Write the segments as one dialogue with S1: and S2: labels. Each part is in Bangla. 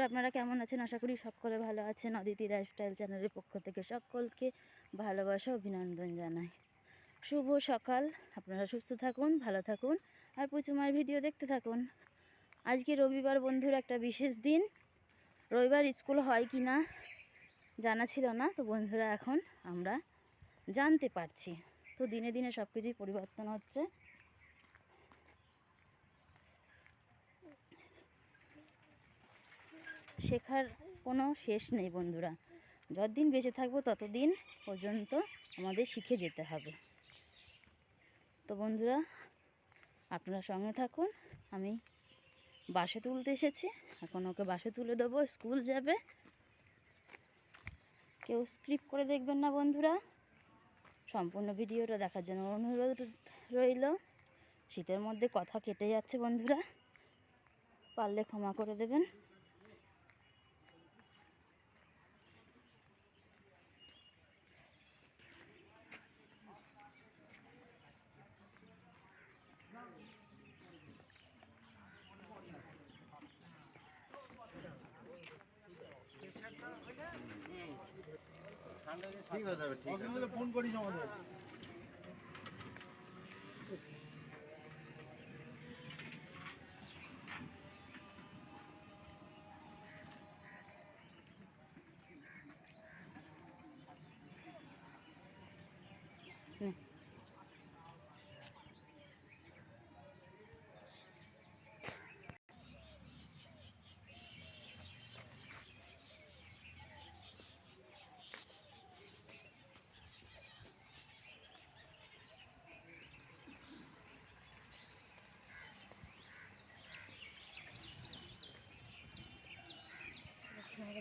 S1: বন্ধুরা, আপনারা কেমন আছেন? আশা করি সকলে ভালো আছেন। অদিতি লাইফস্টাইল চ্যানেলের পক্ষ থেকে সকলকে ভালোবাসা অভিনন্দন জানাই। শুভ সকাল। আপনারা সুস্থ থাকুন, ভালো থাকুন, আর পুচুমার ভিডিও দেখতে থাকুন। আজকে রবিবার বন্ধুর একটা বিশেষ দিন। রবিবার স্কুল হয় কি না জানা ছিল না, তো বন্ধুরা এখন আমরা জানতে পারছি। তো দিনে দিনে সব কিছুই পরিবর্তন হচ্ছে। শেখার কোনো শেষ নেই বন্ধুরা। যতদিন বেঁচে থাকব ততদিন পর্যন্ত আমাদের শিখে যেতে হবে। তো বন্ধুরা, আপনারা সঙ্গে থাকুন। আমি বাসে তুলতে এসেছি। এখন ওকে বাসে তুলে দেবো। স্কুল যাবে। কেউ স্ক্রিপ্ট করে দেখবেন না বন্ধুরা। সম্পূর্ণ ভিডিওটা দেখার জন্য অনুরোধ রইল। শীতের মধ্যে কথা কেটে যাচ্ছে বন্ধুরা। পারলে ক্ষমা করে দেবেন।
S2: ঠিক আছে ঠিক আছে
S3: ফোন করিস আমাদের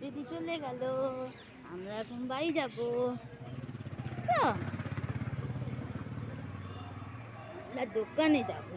S1: দিদি চলে গেল। আমরা এখন বাড়ি যাব। তো দোকানে যাব